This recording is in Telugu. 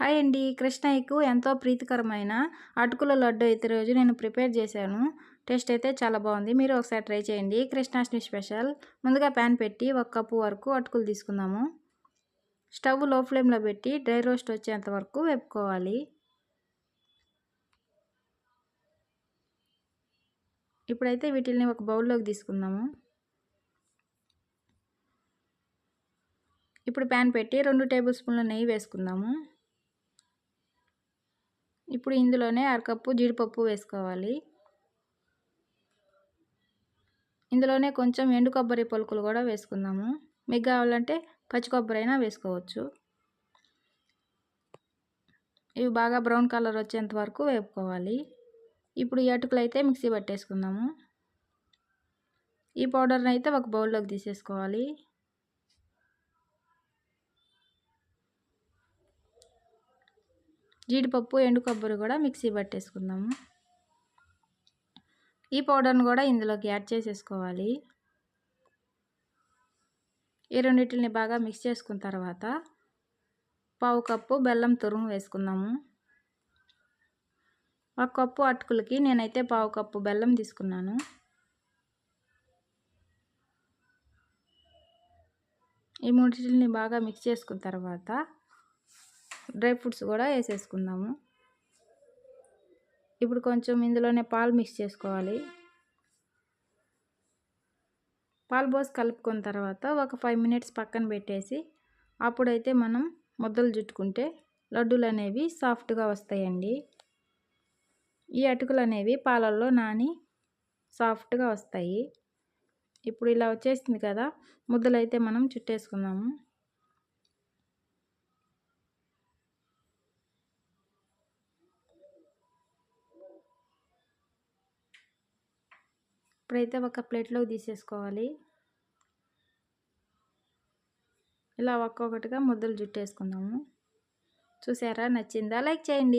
హాయ్ అండి. కృష్ణయ్యకు ఎంతో ప్రీతికరమైన అటుకుల లడ్డు అయితే రోజు నేను ప్రిపేర్ చేశాను. టేస్ట్ అయితే చాలా బాగుంది. మీరు ఒకసారి ట్రై చేయండి. కృష్ణాష్టమి స్పెషల్. ముందుగా ప్యాన్ పెట్టి ఒక కప్పు వరకు అటుకులు తీసుకుందాము. స్టవ్లో ఫ్లేమ్లో పెట్టి డ్రై రోస్ట్ వచ్చేంత వరకు వేపుకోవాలి. ఇప్పుడైతే వీటిని ఒక బౌల్లోకి తీసుకుందాము. ఇప్పుడు ప్యాన్ పెట్టి రెండు టేబుల్ స్పూన్ల నెయ్యి వేసుకుందాము. ఇప్పుడు ఇందులోనే అరకప్పు జీడిపప్పు వేసుకోవాలి. ఇందులోనే కొంచెం ఎండు కొబ్బరి పలుకులు కూడా వేసుకుందాము. మీకు కావాలంటే పచ్చి కొబ్బరి అయినా వేసుకోవచ్చు. ఇవి బాగా బ్రౌన్ కలర్ వచ్చేంత వరకు వేపుకోవాలి. ఇప్పుడు ఈ అటుకులు అయితే మిక్సీ పట్టేసుకుందాము. ఈ పౌడర్ని అయితే ఒక బౌల్లోకి తీసేసుకోవాలి. జీడిపప్పు ఎండు కొబ్బరి కూడా మిక్సీ పట్టేసుకుందాము. ఈ పౌడర్ను కూడా ఇందులోకి యాడ్ చేసేసుకోవాలి. ఈ రెండింటిని బాగా మిక్స్ చేసుకున్న తర్వాత పావు కప్పు బెల్లం తురుము వేసుకుందాము. ఒక కప్పు అటుకులకి నేనైతే పావు కప్పు బెల్లం తీసుకున్నాను. ఈ మూడింటిని బాగా మిక్స్ చేసుకున్న తర్వాత డ్రై ఫ్రూట్స్ కూడా వేసేసుకుందాము. ఇప్పుడు కొంచెం ఇందులోనే పాలు మిక్స్ చేసుకోవాలి. పాలు పోసి కలుపుకున్న తర్వాత ఒక ఫైవ్ మినిట్స్ పక్కన పెట్టేసి అప్పుడైతే మనం ముద్దలు చుట్టుకుంటే లడ్డూలు అనేవి సాఫ్ట్గా వస్తాయండి. ఈ అటుకులు అనేవి పాలల్లో నాని సాఫ్ట్గా వస్తాయి. ఇప్పుడు ఇలా వచ్చేసింది కదా ముద్దలైతే మనం చుట్టేసుకుందాము. ఇప్పుడైతే ఒక ప్లేట్లో తీసేసుకోవాలి. ఇలా ఒక్కొక్కటిగా ముద్దలు జుట్టేసుకుందాము చూసారా? నచ్చిందా? లైక్ చేయండి.